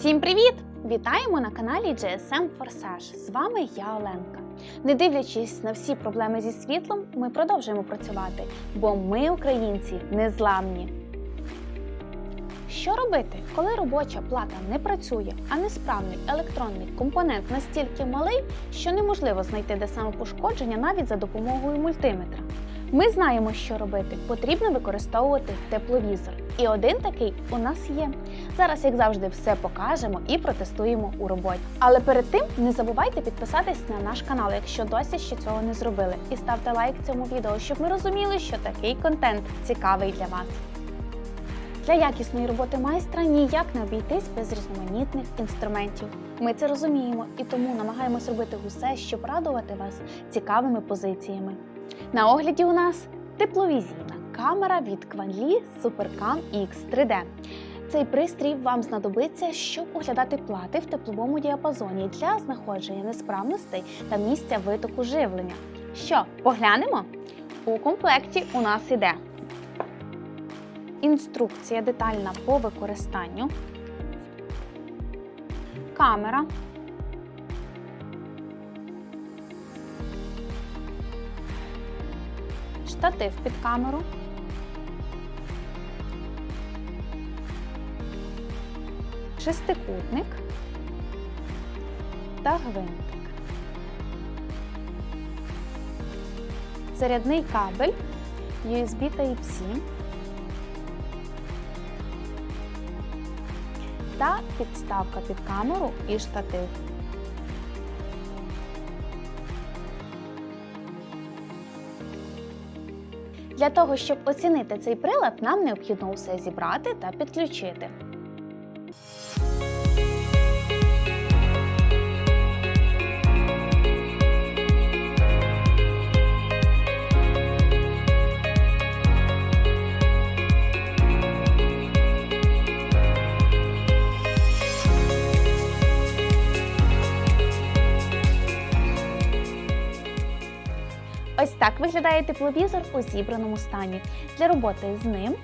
Всім привіт! Вітаємо на каналі GSM Forsage. З вами я Оленка. Не дивлячись на всі проблеми зі світлом, ми продовжуємо працювати, бо ми, українці, незламні. Що робити, коли робоча плата не працює, а несправний електронний компонент настільки малий, що неможливо знайти де саме пошкодження навіть за допомогою мультиметра? Ми знаємо, що робити. Потрібно використовувати тепловізор. І один такий у нас є. Зараз, як завжди, все покажемо і протестуємо у роботі. Але перед тим не забувайте підписатись на наш канал, якщо досі ще цього не зробили, і ставте лайк цьому відео, щоб ми розуміли, що такий контент цікавий для вас. Для якісної роботи майстра ніяк не обійтись без різноманітних інструментів. Ми це розуміємо і тому намагаємось робити усе, щоб радувати вас цікавими позиціями. На огляді у нас тепловізійна камера від Quanli Supercam X3D. Цей пристрій вам знадобиться, щоб оглядати плати в тепловому діапазоні для знаходження несправностей та місця витоку живлення. Що, поглянемо? У комплекті у нас іде інструкція детальна по використанню, камера, штатив під камеру, шестикутник та гвинтик. Зарядний кабель USB Type-C та підставка під камеру і штатив. Для того, щоб оцінити цей прилад, нам необхідно усе зібрати та підключити. Ось так виглядає тепловізор у зібраному стані. Для роботи з ним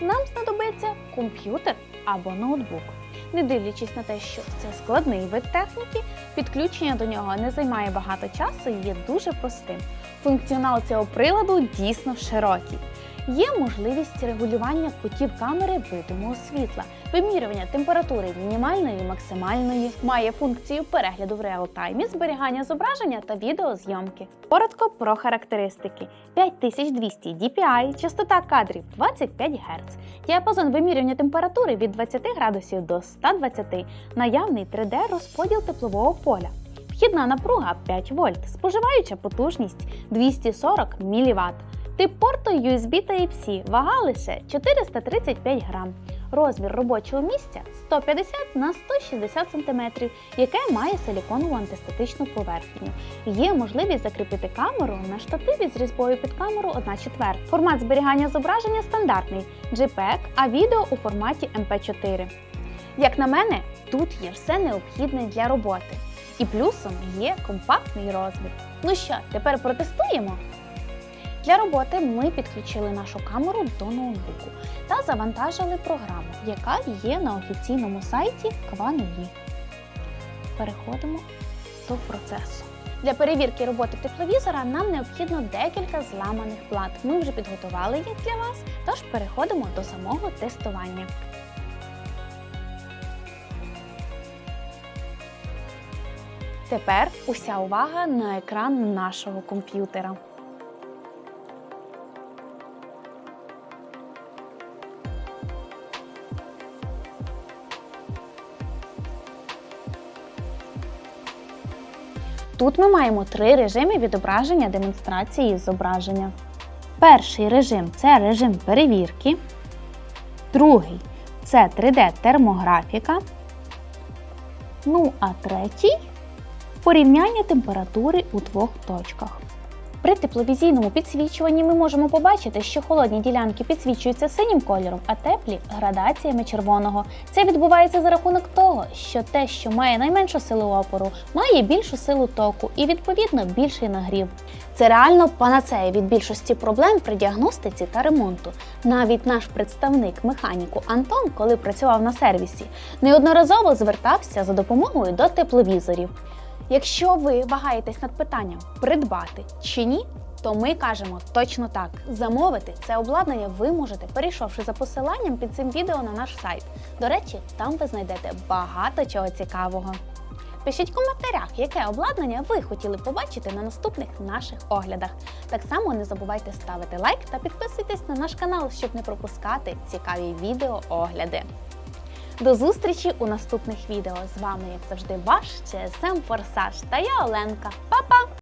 нам знадобиться комп'ютер або ноутбук. Не дивлячись на те, що це складний вид техніки, підключення до нього не займає багато часу і є дуже простим. Функціонал цього приладу дійсно широкий. Є можливість регулювання кутів камери видимого світла, вимірювання температури мінімальної і максимальної, має функцію перегляду в реалтаймі, зберігання зображення та відеозйомки. Коротко про характеристики: 5200 DPI, частота кадрів 25 Гц, діапазон вимірювання температури від 20 градусів до 120, наявний 3D розподіл теплового поля. Вхідна напруга 5 вольт, споживаюча потужність 240 мВт. Тип порту USB Type-C, вага лише 435 грам. Розмір робочого місця 150 на 160 см, яке має силіконову антистатичну поверхню. Є можливість закріпити камеру на штативі з різьбою під камеру 1 четверть. Формат зберігання зображення стандартний JPEG, а відео у форматі MP4. Як на мене, тут є все необхідне для роботи. І плюсом є компактний розмір. Ну що, тепер протестуємо? Для роботи ми підключили нашу камеру до ноутбуку та завантажили програму, яка є на офіційному сайті Quanli. Переходимо до процесу. Для перевірки роботи тепловізора нам необхідно декілька зламаних плат. Ми вже підготували їх для вас, тож переходимо до самого тестування. Тепер уся увага на екран нашого комп'ютера. Тут ми маємо три режими відображення демонстрації зображення. Перший режим це режим перевірки. Другий це 3D-термографіка. Ну, а третій порівняння температури у двох точках. При тепловізійному підсвічуванні ми можемо побачити, що холодні ділянки підсвічуються синім кольором, а теплі градаціями червоного. Це відбувається за рахунок того, що те, що має найменшу силу опору, має більшу силу току і відповідно більший нагрів. Це реально панацея від більшості проблем при діагностиці та ремонту. Навіть наш представник механіку Антон, коли працював на сервісі, неодноразово звертався за допомогою до тепловізорів. Якщо ви вагаєтесь над питанням придбати чи ні, то ми кажемо точно так: замовити це обладнання ви можете, перейшовши за посиланням під цим відео на наш сайт. До речі, там ви знайдете багато чого цікавого. Пишіть в коментарях, яке обладнання ви хотіли побачити на наступних наших оглядах. Так само не забувайте ставити лайк та підписуйтесь на наш канал, щоб не пропускати цікаві відеоогляди. До зустрічі у наступних відео. З вами, як завжди, ваш ЧСМ Форсаж та я Оленка. Па-па!